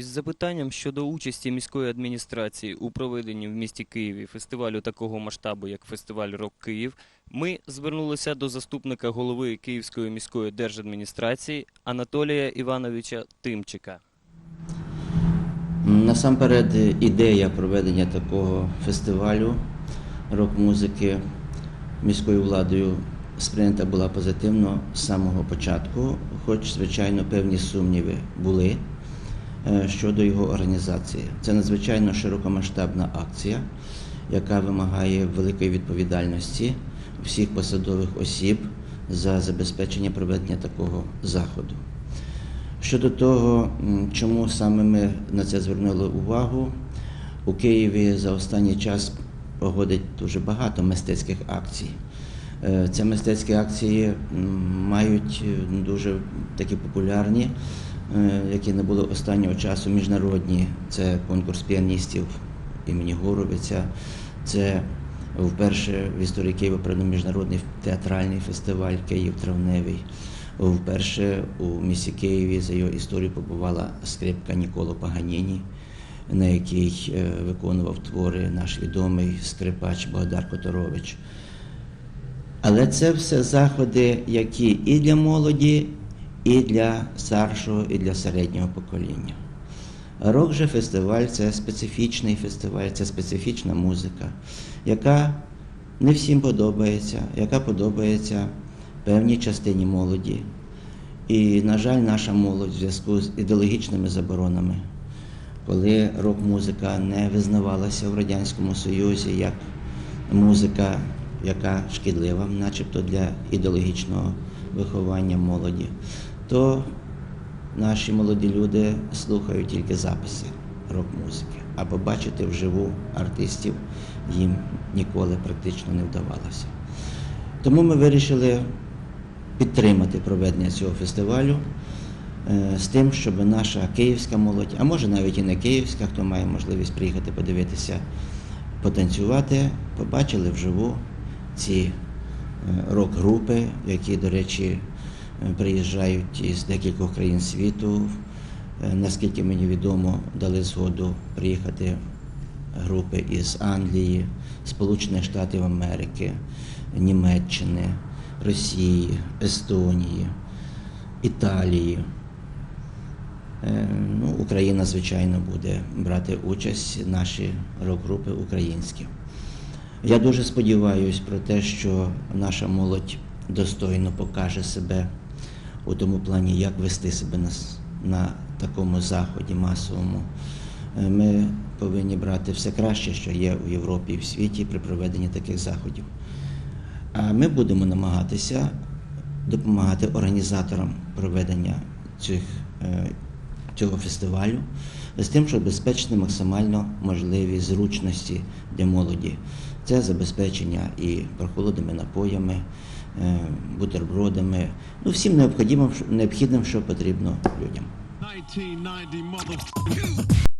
запитанням щодо участі міської адміністрації у проведенні в місті Києві фестивалю такого масштабу, як фестиваль Рок Київ, ми звернулися до заступника голови Київської міської держадміністрації Анатолія Івановича Тимчика. Насамперед, ідея проведення такого фестивалю рок-музики міською владою сприйнята була позитивно з самого початку, хоч, звичайно, певні сумніви були щодо його організації. Це надзвичайно широкомасштабна акція, яка вимагає великої відповідальності всіх посадових осіб за забезпечення проведення такого заходу. Щодо того, чому саме ми на це звернули увагу, у Києві за останній час проводять дуже багато мистецьких акцій. Е, Ці мистецькі акції мають е, дуже такі популярні, е, які не були останнього часу міжнародні. Це конкурс піаністів імені Горовиця, це вперше в історії Києва проведено міжнародний театральний фестиваль Київ Травневий. Вперше у місті Києві за його історію побувала скрипка Ніколо Паганіні, на якій е, виконував твори наш відомий скрипач Богдар Которович. Але це все заходи, які і для молоді, і для старшого, і для середнього покоління. Рок же фестиваль це специфічний фестиваль, це специфічна музика, яка не всім подобається, яка подобається певній частині молоді. І, на жаль, наша молодь в зв'язку з ідеологічними заборонами, коли рок-музика не визнавалася в Радянському Союзі як музика, яка шкідлива, начебто для ідеологічного виховання молоді, то наші молоді люди слухають тільки записи рок-музики, а побачити вживу артистів їм ніколи практично не вдавалося. Тому ми вирішили підтримати проведення цього фестивалю е, з тим, щоб наша київська молодь, а може навіть і не київська, хто має можливість приїхати подивитися, потанцювати, побачили вживу ці рок-групи, які, до речі, е, приїжджають із декількох країн світу. Е, Наскільки мені відомо, дали згоду приїхати групи із Англії, Сполучених Штатів Америки, Німеччини, Росії, Естонії, Італії. Е, Ну, Україна, звичайно, буде брати участь, наші рок-групи українські. Я дуже сподіваюся про те, що наша молодь достойно покаже себе у тому плані, як вести себе на, на такому заході масовому. Е, Ми повинні брати все краще, що є у Європі і в світі при проведенні таких заходів. А ми будемо намагатися допомагати організаторам проведення цих, е, цього фестивалю з тим, щоб забезпечити максимально можливі зручності для молоді. Це забезпечення і прохолодними напоями, е, бутербродами, ну всім необхідним, необхідним, що потрібно людям. 1990 motherfucker.